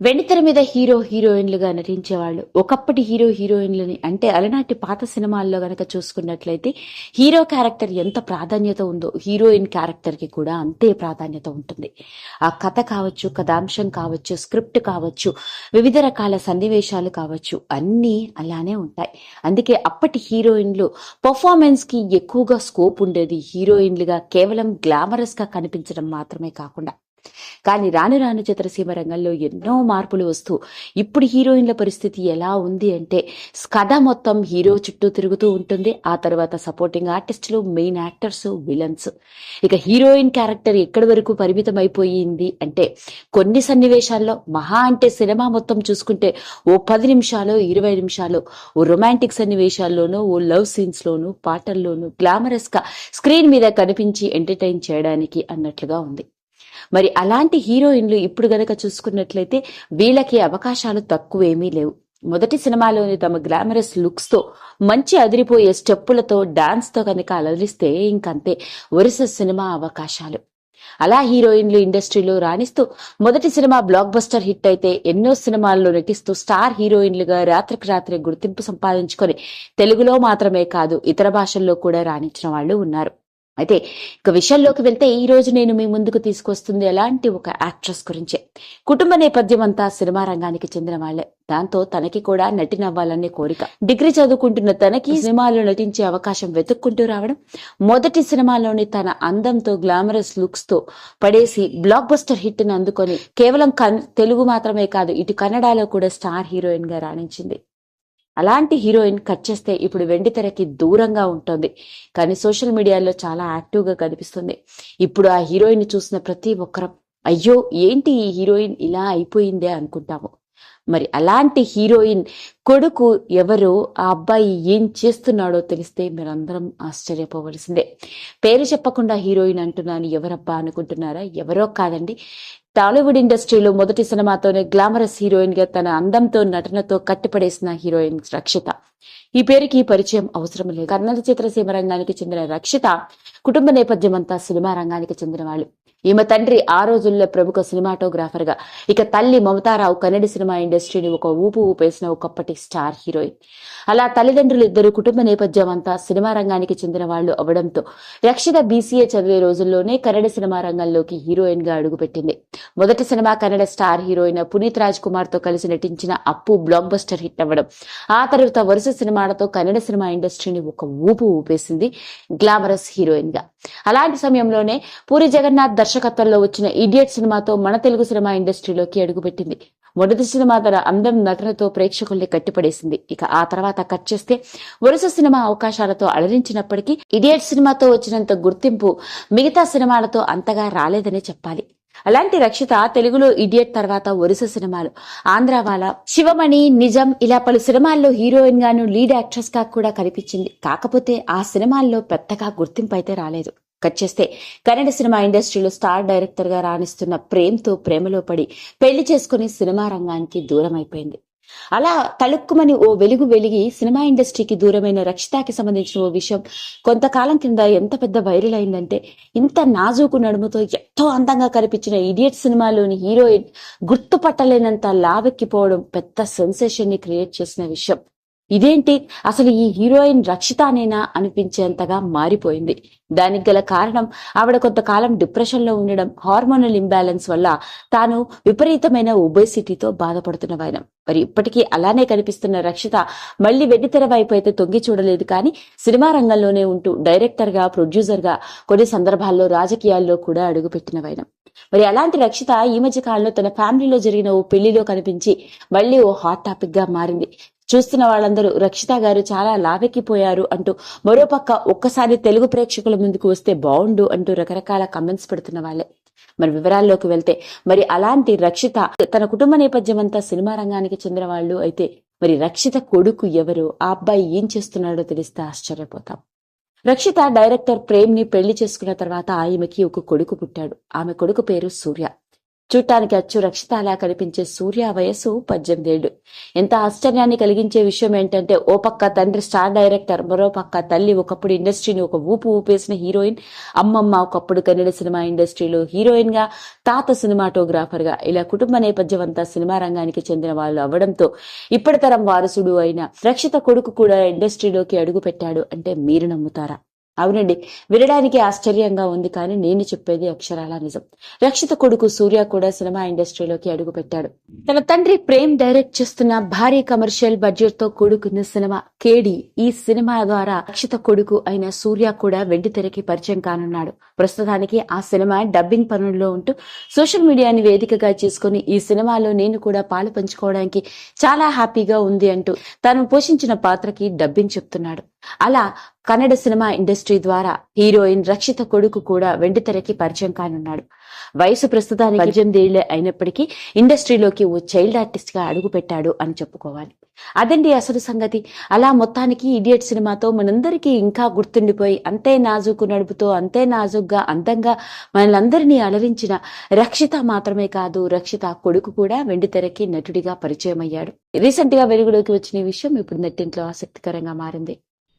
వెండితెర మీద హీరో హీరోయిన్లుగా నటించేవాళ్ళు. ఒకప్పటి హీరో హీరోయిన్లని అంటే అలనాటి పాత సినిమాల్లో గనక చూసుకున్నట్లయితే హీరో క్యారెక్టర్ ఎంత ప్రాధాన్యత ఉందో హీరోయిన్ క్యారెక్టర్కి కూడా అంతే ప్రాధాన్యత ఉంటుంది. ఆ కథ కావచ్చు కథాంశం కావచ్చు స్క్రిప్ట్ కావచ్చు వివిధ రకాల సన్నివేశాలు కావచ్చు అన్నీ అలానే ఉంటాయి. అందుకే అప్పటి హీరోయిన్లు పర్ఫార్మెన్స్కి ఎక్కువగా స్కోప్ ఉండేది హీరోయిన్లుగా కేవలం గ్లామరస్గా కనిపించడం మాత్రమే కాకుండా కానీ రాను రాను చిత్రసీమ రంగంలో ఎన్నో మార్పులు వస్తూ ఇప్పుడు హీరోయిన్ల పరిస్థితి ఎలా ఉంది అంటే కథ మొత్తం హీరో చుట్టూ తిరుగుతూ ఉంటుంది. ఆ తర్వాత సపోర్టింగ్ ఆర్టిస్టులు మెయిన్ యాక్టర్స్ విలన్స్ ఇక హీరోయిన్ క్యారెక్టర్ ఎక్కడి వరకు పరిమితం అయిపోయింది అంటే కొన్ని సన్నివేశాల్లో మహా అంటే సినిమా మొత్తం చూసుకుంటే ఓ పది నిమిషాలు ఇరవై నిమిషాలు ఓ రొమాంటిక్ సన్నివేశాల్లోనూ ఓ లవ్ సీన్స్ లోను పాటల్లోనూ గ్లామరస్గా స్క్రీన్ మీద కనిపించి ఎంటర్టైన్ చేయడానికి అన్నట్లుగా ఉంది. మరి అలాంటి హీరోయిన్లు ఇప్పుడు గనక చూసుకున్నట్లయితే వీళ్ళకి అవకాశాలు తక్కువేమీ లేవు. మొదటి సినిమాలోని తమ గ్లామరస్ లుక్స్తో మంచి అదిరిపోయే స్టెప్పులతో డాన్స్తో కనుక అలరిస్తే ఇంకంతే వరుస సినిమా అవకాశాలు. అలా హీరోయిన్లు ఇండస్ట్రీలో రాణిస్తూ మొదటి సినిమా బ్లాక్ బస్టర్ హిట్ అయితే ఎన్నో సినిమాల్లో నటిస్తూ స్టార్ హీరోయిన్లుగా రాత్రికి రాత్రి గుర్తింపు సంపాదించుకొని తెలుగులో మాత్రమే కాదు ఇతర భాషల్లో కూడా రాణించిన వాళ్ళు ఉన్నారు. అయితే ఇక విషయంలోకి వెళ్తే ఈ రోజు నేను మీ ముందుకు తీసుకొస్తుంది ఎలాంటి ఒక యాక్ట్రెస్ గురించే. కుటుంబ నేపథ్యం అంతా సినిమా రంగానికి చెందిన వాళ్ళే దాంతో తనకి కూడా నటినవ్వాలనే కోరిక. డిగ్రీ చదువుకుంటున్న తనకి సినిమాలో నటించే అవకాశం వెతుక్కుంటూ రావడం మొదటి సినిమాలోని తన అందంతో గ్లామరస్ లుక్స్తో పడేసి బ్లాక్ బస్టర్ హిట్ని అందుకొని కేవలం తెలుగు మాత్రమే కాదు ఇటు కన్నడలో కూడా స్టార్ హీరోయిన్గా రాణించింది. అలాంటి హీరోయిన్ కట్ చేస్తే ఇప్పుడు వెండితెరకి దూరంగా ఉంటుంది. కానీ సోషల్ మీడియాలో చాలా యాక్టివ్గా కనిపిస్తుంది. ఇప్పుడు ఆ హీరోయిన్ చూసిన ప్రతి ఒక్కరం అయ్యో ఏంటి ఈ హీరోయిన్ ఇలా అయిపోయిందే అనుకుంటాము. మరి అలాంటి హీరోయిన్ కొడుకు ఎవరు ఆ అబ్బాయి ఏం చేస్తున్నాడో తెలిస్తే మీరందరం ఆశ్చర్యపోవలసిందే. పేరు చెప్పకుండా హీరోయిన్ అంటున్నాను ఎవరబ్బా అనుకుంటున్నారా? ఎవరో కాదండి. టాలీవుడ్ ఇండస్ట్రీలో మొదటి సినిమాతోనే గ్లామరస్ హీరోయిన్గా తన అందంతో నటనతో కట్టిపడేసిన హీరోయిన్ రక్షిత. ఈ పేరుకి పరిచయం అవసరం లేదు. కన్నడ చిత్రసీమ రంగానికి చెందిన రక్షిత కుటుంబ నేపథ్యం అంతా సినిమా రంగానికి చెందిన వాళ్ళు ఈమె తండ్రి ఆ రోజుల్లో ప్రముఖ సినిమాటోగ్రాఫర్గా ఇక తల్లి మమతారావు కన్నడ సినిమా ఇండస్ట్రీని ఒక ఊపు ఊపేసిన ఒకప్పటి స్టార్ హీరోయిన్. అలా తల్లిదండ్రులు ఇద్దరు కుటుంబ నేపథ్యం అంతా సినిమా రంగానికి చెందిన వాళ్ళు అవడంతో రక్షిత బీసీఏ చదివే రోజుల్లోనే కన్నడ సినిమా రంగంలోకి హీరోయిన్గా అడుగుపెట్టింది. మొదటి cinema Kannada star heroine Puneeth Raj కుమార్తో కలిసి నటించిన అప్పు బ్లాక్ బస్టర్ హిట్ అవ్వడం. ఆ తర్వాత వరుస సినిమాలతో కన్నడ సినిమా ఇండస్ట్రీని ఒక ఊపు ఊపేసింది గ్లామరస్ హీరోయిన్గా అలాంటి సమయంలోనే పూరి జగన్నాథ్ దర్శకత్వంలో వచ్చిన ఇడియట్ సినిమాతో మన తెలుగు సినిమా ఇండస్ట్రీలోకి అడుగుపెట్టింది. మొదటి సినిమా తన అందం నటనతో ప్రేక్షకుల్ని కట్టిపడేసింది. ఇక ఆ తర్వాత కట్ చేస్తే వరుస సినిమా అవకాశాలతో అలరించినప్పటికీ ఇడియట్ సినిమాతో వచ్చినంత గుర్తింపు మిగతా సినిమాలతో అంతగా రాలేదనే చెప్పాలి. అలాంటి రక్షిత తెలుగులో ఇడియట్ తర్వాత వరుస సినిమాలు. ఆంధ్రావాల శివమణి నిజం ఇలా పలు సినిమాల్లో హీరోయిన్ గాను లీడ్ యాక్ట్రెస్గా కూడా కనిపించింది. కాకపోతే ఆ సినిమాల్లో పెద్దగా గుర్తింపు అయితే రాలేదు. కట్ చేస్తే. కన్నడ సినిమా ఇండస్ట్రీలో స్టార్ డైరెక్టర్గా రాణిస్తున్న ప్రేమ్తో ప్రేమలో పడి పెళ్ళి చేసుకుని సినిమా రంగానికి దూరం అయిపోయింది అలా తలుక్కుమని ఓ వెలుగు వెలిగి సినిమా ఇండస్ట్రీకి దూరమైన రక్షితాకి సంబంధించిన ఓ విషయం కొంతకాలం కింద ఎంత పెద్ద వైరల్ అయిందంటే ఇంత నాజూకు నడుముతో ఎంతో అందంగా కనిపించిన ఇడియట్ సినిమాలోని హీరోయిన్ గుర్తుపట్టలేనంత లావెక్కిపోవడం పెద్ద సెన్సేషన్ని క్రియేట్ చేసిన విషయం. ఇదేంటి? అసలు ఈ హీరోయిన్ రక్షితానేనా అనిపించేంతగా మారిపోయింది. దానికి గల కారణం ఆవిడ కొంతకాలం డిప్రెషన్లో ఉండడం హార్మోనల్ ఇంబ్యాలెన్స్ వల్ల తాను విపరీతమైన ఒబేసిటీతో బాధపడుతున్న వైనం మరి ఇప్పటికీ అలానే కనిపిస్తున్న రక్షిత మళ్ళీ వెండితెర వైపు అయితే తొంగి చూడలేదు కానీ సినిమా రంగంలోనే ఉంటూ డైరెక్టర్గా ప్రొడ్యూసర్గా కొన్ని సందర్భాల్లో రాజకీయాల్లో కూడా అడుగుపెట్టిన వైనం మరి అలాంటి రక్షిత ఈ మధ్య కాలంలో తన ఫ్యామిలీలో జరిగిన ఓ పెళ్ళిలో కనిపించి మళ్ళీ ఓ హాట్ టాపిక్గా మారింది. చూస్తున్న వాళ్ళందరూ రక్షిత గారు చాలా లావెక్కిపోయారు అంటూ మరోపక్క ఒక్కసారి తెలుగు ప్రేక్షకుల ముందుకు వస్తే బాగుండు అంటూ రకరకాల కమెంట్స్ పెడుతున్న వాళ్ళే. మరి వివరాల్లోకి వెళ్తే మరి అలాంటి రక్షిత తన కుటుంబ నేపథ్యం అంతా సినిమా రంగానికి చెందిన వాళ్ళు అయితే మరి రక్షిత కొడుకు ఎవరు ఆ అబ్బాయి ఏం చేస్తున్నాడో తెలిస్తే ఆశ్చర్యపోతాం. రక్షిత డైరెక్టర్ ప్రేమ్ని పెళ్ళి చేసుకున్న తర్వాత ఆమెకి ఒక కొడుకు పుట్టాడు. ఆమె కొడుకు పేరు సూర్య. చూడటానికి అచ్చు రక్షితాలా కనిపించే సూర్య వయస్సు పద్దెనిమిదేళ్ళు ఎంత ఆశ్చర్యాన్ని కలిగించే విషయం ఏంటంటే ఓ పక్క తండ్రి స్టార్ డైరెక్టర్ మరో పక్క తల్లి ఒకప్పుడు ఇండస్ట్రీని ఒక ఊపు ఊపేసిన హీరోయిన్ అమ్మమ్మ ఒకప్పుడు కన్నడ సినిమా ఇండస్ట్రీలో హీరోయిన్గా తాత సినిమాటోగ్రాఫర్గా ఇలా కుటుంబ నేపథ్యం అంతా సినిమా రంగానికి చెందిన వాళ్ళు అవ్వడంతో ఇప్పటి తరం వారసుడు అయిన రక్షిత కొడుకు కూడా ఇండస్ట్రీలోకి అడుగు పెట్టాడు అంటే మీరు నమ్ముతారా? అవునండి. వినడానికి ఆశ్చర్యంగా ఉంది కానీ నేను చెప్పేది అక్షరాల నిజం. రక్షిత కొడుకు సూర్య కూడా సినిమా ఇండస్ట్రీలోకి అడుగు పెట్టాడు తన తండ్రి ప్రేమ్ డైరెక్ట్ చేస్తున్న భారీ కమర్షియల్ బడ్జెట్తో కూడుకున్న సినిమా కేడి ఈ సినిమా ద్వారా రక్షిత కొడుకు అయిన సూర్య కూడా వెండి తెరకి పరిచయం కానున్నాడు. ప్రస్తుతానికి ఆ సినిమా డబ్బింగ్ పనుల్లో ఉంటూ సోషల్ మీడియాని వేదికగా చేసుకుని ఈ సినిమాలో నేను కూడా పాలు పంచుకోవడానికి చాలా హ్యాపీగా ఉంది అంటూ తాను పోషించిన పాత్రకి డబ్బింగ్ చెప్తున్నాడు. అలా కన్నడ సినిమా ఇండస్ట్రీ ద్వారా హీరోయిన్ రక్షిత కొడుకు కూడా వెండితెరకి పరిచయం కానున్నాడు. వయసు ప్రస్తుతానికి పద్దెనిమిది ఏళ్ళే అయినప్పటికీ ఇండస్ట్రీలోకి ఓ చైల్డ్ ఆర్టిస్ట్గా అడుగు పెట్టాడు అని చెప్పుకోవాలి. అదండి అసలు సంగతి. అలా మొత్తానికి ఇడియట్ సినిమాతో మనందరికీ ఇంకా గుర్తుండిపోయి అంతే నాజుకు నడుపుతో అంతే నాజుగ్గా అందంగా మనలందరినీ అలరించిన రక్షిత మాత్రమే కాదు రక్షిత కొడుకు కూడా వెండితెరకి నటుడిగా పరిచయం అయ్యాడు రీసెంట్గా వెలుగులోకి వచ్చిన విషయం ఇప్పుడు నెట్టింట్లో ఆసక్తికరంగా మారింది.